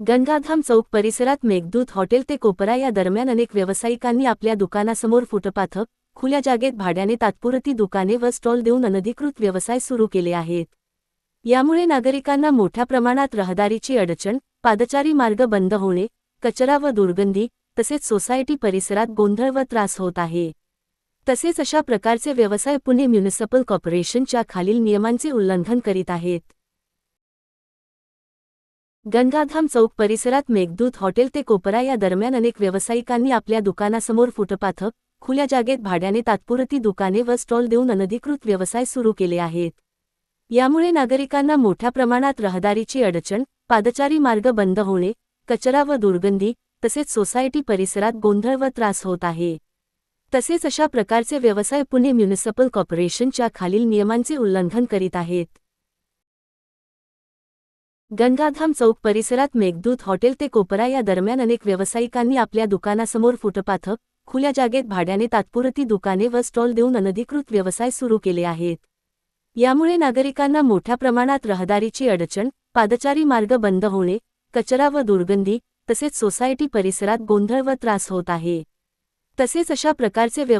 गंगाधाम चौक परिसरात मेघदूत हॉटेल ते कोपरा या दरम्यान अनेक व्यावसायिकांनी आपल्या दुकानासमोर फुटपाथ खुल्या जागेत भाड्याने तात्पुरती दुकाने व स्टॉल देऊन अनधिकृत व्यवसाय सुरू केले आहेत. यामुळे नागरिकांना मोठ्या प्रमाणात रहदारीची अडचण पादचारी मार्ग बंद होणे कचरा व दुर्गंधी तसेच सोसायटी परिसरात गोंधळ व त्रास होत आहे. तसेच अशा प्रकारचे व्यवसाय पुणे म्युनिसिपल कॉर्पोरेशनच्या खालील नियमांचे उल्लंघन करीत आहेत. गंगाधाम चौक परिसरात मेघदूत हॉटेल ते कोपरा या दरम्यान अनेक व्यावसायिकांनी आपल्या दुकानासमोर फुटपाथ खुल्या जागेत भाड्याने तात्पुरती दुकाने व स्टॉल देऊन अनधिकृत व्यवसाय सुरू केले आहेत. यामुळे नागरिकांना मोठ्या प्रमाणात रहदारीची अडचण पादचारी मार्ग बंद होणे कचरा व दुर्गंधी तसेच सोसायटी परिसरात गोंधळ व त्रास होत आहे. तसेच अशा प्रकारचे व्यवसाय पुणे म्युनिसिपल कॉर्पोरेशनच्या खालील नियमांचे उल्लंघन करीत आहेत. गंगाधाम चौक परिसरात मेघदूत हॉटेल ते कोपरा या दरम्यान अनेक व्यावसायिकांनी आपल्या दुकानासमोर फुटपाथ खुल्या जागेत भाड्याने तात्पुरती दुकाने व स्टॉल देऊन अनधिकृत व्यवसाय सुरू केले आहेत. यामुळे नागरिकांना मोठ्या प्रमाणात रहदारीची अडचण पादचारी मार्ग बंद होणे कचरा व दुर्गंधी तसेच सोसायटी परिसरात गोंधळ व त्रास होत आहे. तसेच अशा प्रकारचे व्यव